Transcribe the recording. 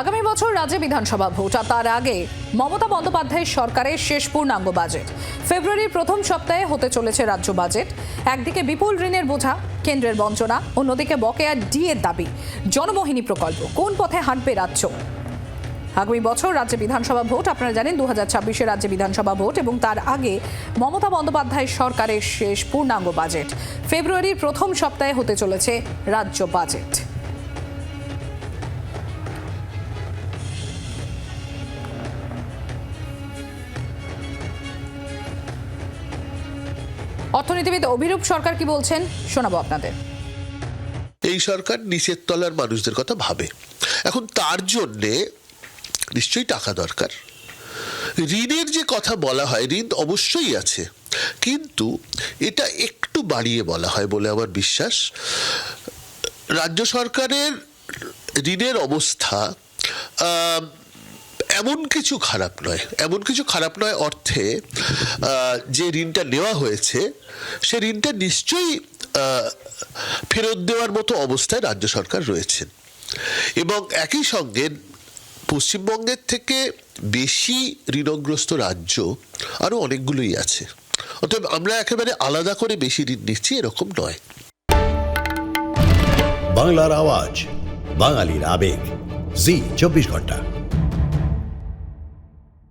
আগামী বছর রাজ্যে বিধানসভা ভোট, আর তার আগে মমতা বন্দ্যোপাধ্যায়ের সরকারের শেষ পূর্ণাঙ্গ বাজেট। ফেব্রুয়ারির প্রথম সপ্তাহে হতে চলেছে রাজ্য বাজেট। একদিকে বিপুল ঋণের বোঝা, কেন্দ্রের বঞ্চনা, অন্যদিকে বকেয়া ডিএর দাবি। জনমোহিনী প্রকল্প, কোন পথে হাঁটবে রাজ্য? আগামী বছর রাজ্যে বিধানসভা ভোট, আপনারা জানেন দু হাজার ছাব্বিশে রাজ্যে বিধানসভা ভোট, এবং তার আগে মমতা বন্দ্যোপাধ্যায়ের সরকারের শেষ পূর্ণাঙ্গ বাজেট। ফেব্রুয়ারির প্রথম সপ্তাহে হতে চলেছে রাজ্য বাজেট। অর্থনীতিবিদ অভিরূপ সরকার কি বলছেন, শোনাবো আপনাদের। এই সরকার নিচের তলার মানুষদের কথা ভাবে। এখন তার জন্যে নিশ্চয়ই টাকা দরকার। ঋণের যে কথা বলা হয়, ঋণ অবশ্যই আছে। কিন্তু এটা একটু বাড়িয়ে বলা হয় বলে আমার বিশ্বাস। রাজ্য সরকারের ঋণের অবস্থা এমন কিছু খারাপ নয়, এমন কিছু খারাপ নয় অর্থে যে ঋণটা নেওয়া হয়েছে, সে ঋণটা নিশ্চয়ই ফেরত দেওয়ার মতো অবস্থায় রাজ্য সরকার রয়েছেন এবং একই সঙ্গে পশ্চিমবঙ্গের থেকে বেশি ঋণগ্রস্ত রাজ্য আরও অনেকগুলোই আছে। অতএব আমরা একেবারে আলাদা করে বেশি ঋণ নিচ্ছি এরকম নয়। বাংলার আওয়াজ, বাঙালির আবেগ। জি, চব্বিশ ঘণ্টা।